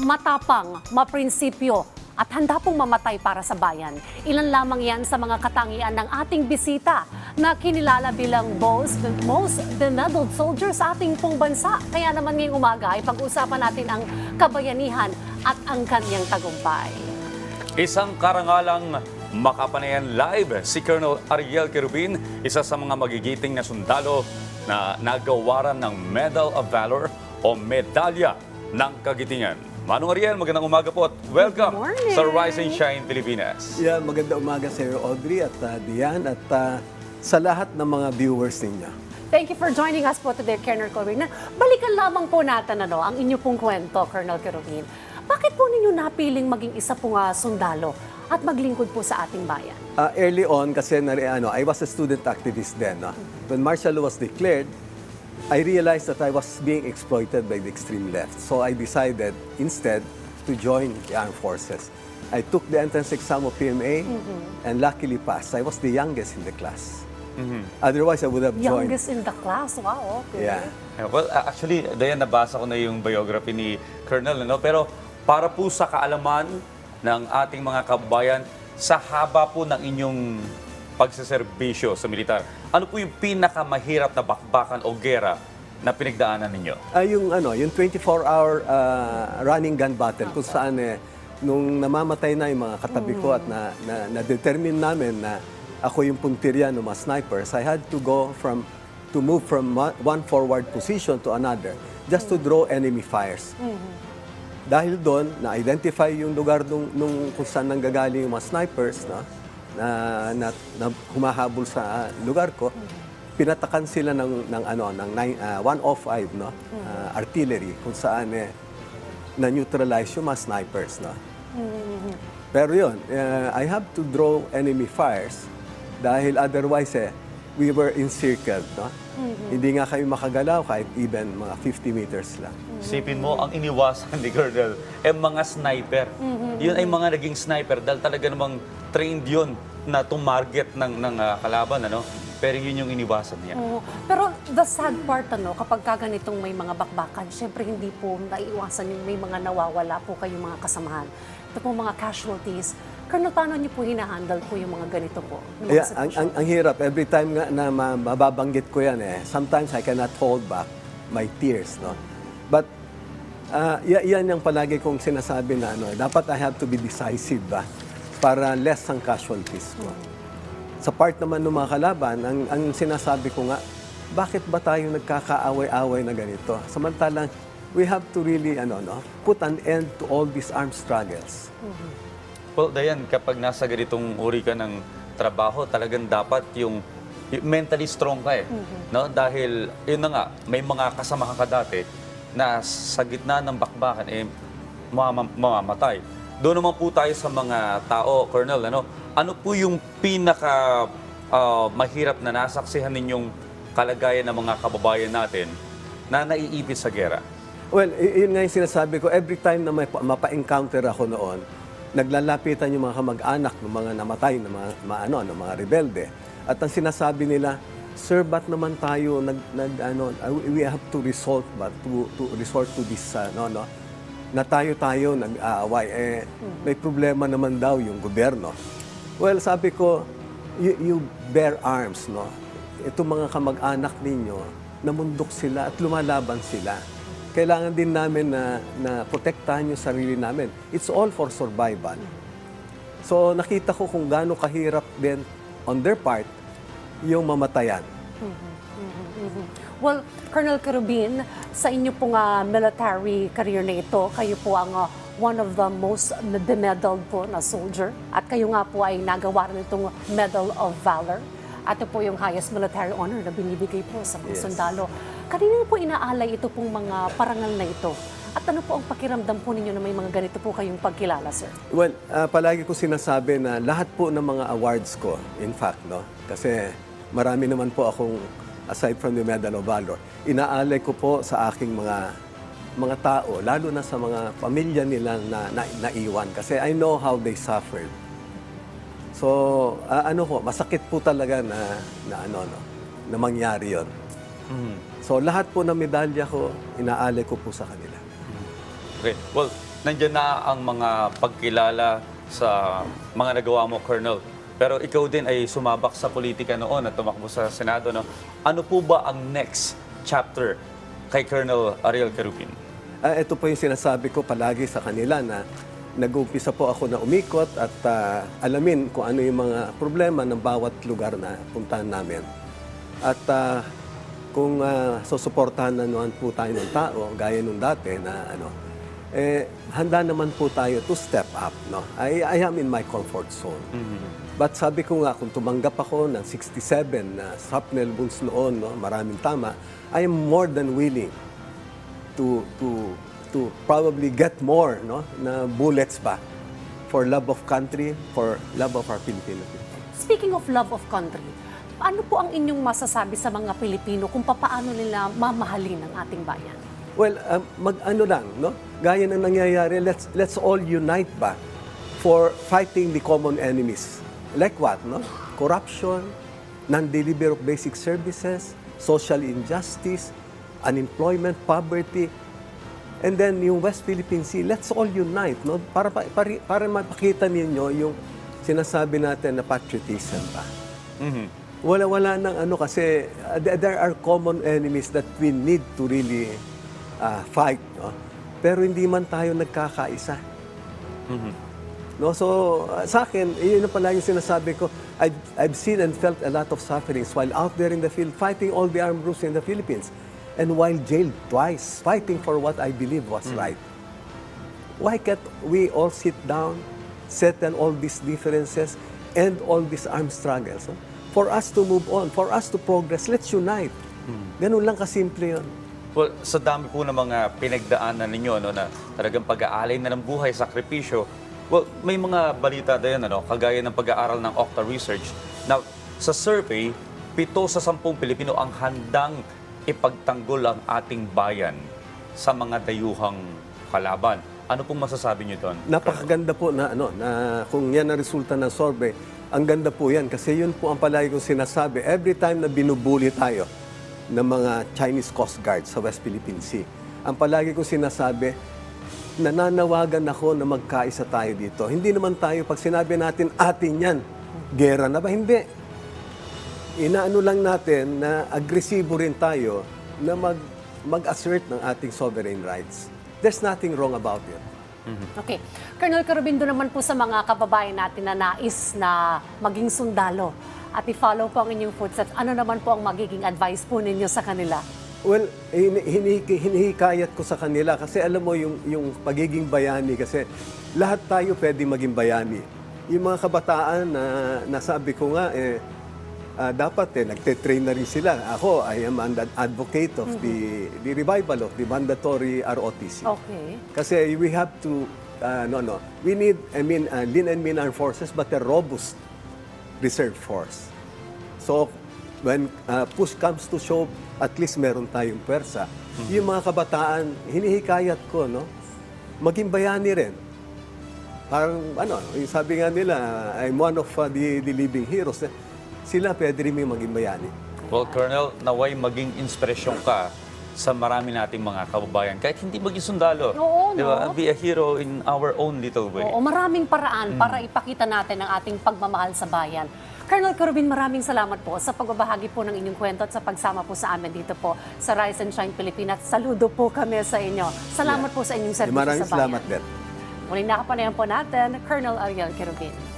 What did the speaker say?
matapang, maprinsipyo, at handa pong mamatay para sa bayan. Ilan lamang yan sa mga katangian ng ating bisita na kinilala bilang most, most benevolent soldier sa ating pong bansa. Kaya naman ngayong umaga ay pag-usapan natin ang kabayanihan at ang kanyang tagumpay. Isang karangalang makapanayan live si Colonel Ariel Kerubin, isa sa mga magigiting na sundalo na nagawaran ng Medal of Valor o Medalya ng Kagitingan. Manong Ariel, magandang umaga po at welcome sa Rise and Shine Pilipinas. Yeah, maganda umaga sa iyo, Audrey at uh, Diane at uh, sa lahat ng mga viewers ninyo. Thank you for joining us po today, Colonel Kerubin. Balikan lamang po natin ano, ang inyo pong kwento, Colonel Kerubin. Bakit po ninyo napiling maging isa pong ah, sundalo at maglingkod po sa ating bayan? Uh, early on, kasi ano, I was a student activist then. No? When martial law was declared, I realized that I was being exploited by the extreme left. So I decided instead to join the armed forces. I took the entrance exam of PMA and luckily passed. I was the youngest in the class. Otherwise, I would have joined. Youngest in the class, wow, okay. Yeah. Yeah, Well, uh, actually, Dayan, nabasa ko na yung biography ni Colonel, ano? pero para po sa kaalaman ng ating mga kababayan, sa haba po ng inyong pagsaserbisyo sa militar, ano po yung pinakamahirap na bakbakan o gera na pinagdaanan ninyo? Ah, yung ano, yung 24-hour ah, running gun battle kung saan eh nung namamatay na yung mga katabi ko at na, na, na-determine namin na ako yung puntirya ng mga snipers, I had to go from to move from one- forward position to another just to draw enemy fires. Dahil doon, na-identify yung lugar nung, nung kung saan nanggagaling yung mga snipers no? na, na, na humahabol sa lugar ko. Pinatakan sila ng, ng, ano, ng nine- ah, 105 no? Ah, artillery kung saan eh, na-neutralize yung mga snipers. No? Pero yun, eh, I have to draw enemy fires dahil otherwise eh, we were encircled. No? Hindi nga kami makagalaw kahit even mga 50 meters lang. Sipin mo, ang iniwasan ni Colonel, eh mga sniper. Yun ay mga naging sniper dahil talaga namang trained yun na tumarget ng, ng ah, kalaban. Ano? Pero yun yung iniwasan niya. Oo. pero the sad part, ano, kapag ka ganitong may mga bakbakan, syempre hindi po naiiwasan yung may mga nawawala po kayong mga kasamahan. Ito po mga casualties. Colonel, paano niyo po hinahandle po yung mga ganito po? mga Yeah, ang, ang, ang hirap. Every time nga na ma- mababanggit ko yan eh, sometimes I cannot hold back my tears, no? But, uh, yan yung palagi kong sinasabi na ano, dapat I have to be decisive ba? Para less ang casualties ko. Sa part naman ng mga kalaban, ang, ang sinasabi ko nga, bakit ba tayo nagkakaaway-away na ganito? Samantalang, we have to really ano, no, put an end to all these armed struggles. Well, Dayan, kapag nasa ganitong uri ka ng trabaho, talagang dapat yung mentally strong ka eh. No? Dahil, yun na nga, may mga kasama ka dati na sa gitna ng bakbakan, eh, mamam- mamamatay. Doon naman po tayo sa mga tao, Colonel, ano, ano po yung pinaka ah, mahirap na nasaksihan ninyong kalagayan ng mga kababayan natin na naiipit sa gera? Well, yun nga yung sinasabi ko. Every time na may pa- mapa-encounter ako noon, naglalapitan yung mga kamag-anak ng mga namatay na mga, mga, ano, ng mga rebelde. At ang sinasabi nila, Sir, ba't naman tayo nag, nag ano, uh, we have to resort ba to, to resort to this uh, no no na tayo tayo nag-aaway eh may problema naman daw yung gobyerno. Well, sabi ko, you, you bear arms, no? Itong mga kamag-anak ninyo, namundok sila at lumalaban sila. Kailangan din namin na, na protektahan yung sarili namin. It's all for survival. So nakita ko kung gaano kahirap din on their part yung mamatayan. Well, Colonel Carubin, sa inyo pong ah, military career na ito, kayo po ang ah, one of the most bemedaled po na soldier. At kayo nga po ay nagawa rin itong Medal of Valor. At ito po yung highest military honor na binibigay po sa mga Yes. sundalo. Kanina po inaalay ito pong mga parangal na ito. At ano po ang pakiramdam po ninyo na may mga ganito po kayong pagkilala, sir? Well, ah, palagi ko sinasabi na lahat po ng mga awards ko, in fact, no? Kasi marami naman po akong, aside from the Medal of Valor, inaalay ko po sa aking mga mga tao, lalo na sa mga pamilya nila na, na naiwan. Kasi I know how they suffered. So, ah, ano po, masakit po talaga na, na ano, no, na mangyari yon. So, lahat po ng medalya ko, inaalay ko po sa kanila. Okay. Well, nandyan na ang mga pagkilala sa mga nagawa mo, Colonel. Pero ikaw din ay sumabak sa politika noon at tumakbo sa Senado. No? Ano po ba ang next chapter kay Colonel Ariel Carupin? Ah, ito po yung sinasabi ko palagi sa kanila na nag-umpisa po ako na umikot at ah, alamin kung ano yung mga problema ng bawat lugar na puntahan namin. At ah, kung uh, susuportahan na naman po tayo ng tao, gaya nung dati na ano, eh, handa naman po tayo to step up. No? I, I am in my comfort zone. But sabi ko nga, kung tumanggap ako ng 67 na Sapnel Bulls noon, no, maraming tama, I am more than willing to to to probably get more no na bullets ba for love of country for love of our Filipino people. Speaking of love of country, ano po ang inyong masasabi sa mga Pilipino kung papaano nila mamahalin ang ating bayan? Well, um, mag-ano lang, no? Gaya ng nangyayari, let's let's all unite ba for fighting the common enemies. Like what, no? Corruption, non-delivery of basic services, social injustice, unemployment, poverty, And then yung West Philippine Sea, let's all unite, no? Para pa- para, para mapakita ninyo yung sinasabi natin na patriotism ba. Wala wala nang ano kasi uh, there are common enemies that we need to really uh, fight, no? Pero hindi man tayo nagkakaisa. No, so uh, sa akin, yun na pala yung sinasabi ko. I've, I've seen and felt a lot of sufferings while out there in the field fighting all the armed groups in the Philippines. And while jailed twice, fighting for what I believe was right. Why can't we all sit down, settle all these differences, and all these armed struggles? no? For us to move on, for us to progress, let's unite. Ganun lang kasimple yun. Well, sa dami po ng mga pinagdaanan ninyo no, na talagang pag-aalay na ng buhay, sakripisyo, well, may mga balita din, ano, kagaya ng pag-aaral ng Octa Research, na sa survey, pito sa sampung Pilipino ang handang ipagtanggol ang ating bayan sa mga dayuhang kalaban. Ano pong masasabi niyo doon? Napakaganda po na ano na kung yan ang resulta ng survey, ang ganda po yan kasi yun po ang palagi kong sinasabi. Every time na binubuli tayo ng mga Chinese Coast Guard sa West Philippine Sea, ang palagi kong sinasabi, nananawagan ako na magkaisa tayo dito. Hindi naman tayo, pag sinabi natin atin yan, gera na ba? Hindi. Inaano lang natin na agresibo rin tayo na mag, mag-assert ng ating sovereign rights. There's nothing wrong about it. Okay. Colonel Carabindo naman po sa mga kababayan natin na nais na maging sundalo at i-follow po ang inyong footsteps, ano naman po ang magiging advice po ninyo sa kanila? Well, hin- hini- hinihikayat ko sa kanila kasi alam mo yung, yung pagiging bayani kasi lahat tayo pwede maging bayani. Yung mga kabataan na nasabi ko nga, eh, ah, dapat eh, nagte-train na rin sila. Ako, I am an advocate of the, the revival of the mandatory ROTC. Okay. Kasi we have to, uh, no, no, we need, I mean, uh, lean and mean armed forces, but a robust reserve force. So, when uh, push comes to shove, at least meron tayong pwersa. Yung mga kabataan, hinihikayat ko, no, maging bayani rin. Parang, ano, yung sabi nga nila, I'm one of uh, the, the living heroes. Sila pwede rin may maging bayani. Well, Colonel, naway maging inspirasyon ka sa marami nating mga kababayan. Kahit hindi maging sundalo. Oo, Di ba? no? Be a hero in our own little way. Oo, maraming paraan para ipakita natin ang ating pagmamahal sa bayan. Colonel Corubin, maraming salamat po sa pagbabahagi po ng inyong kwento at sa pagsama po sa amin dito po sa Rise and Shine Pilipinas. Saludo po kami sa inyo. Salamat po sa inyong serbisyo Maraming sa bayan. salamat din. Muling nakapanayan po natin, Colonel Ariel Querubin.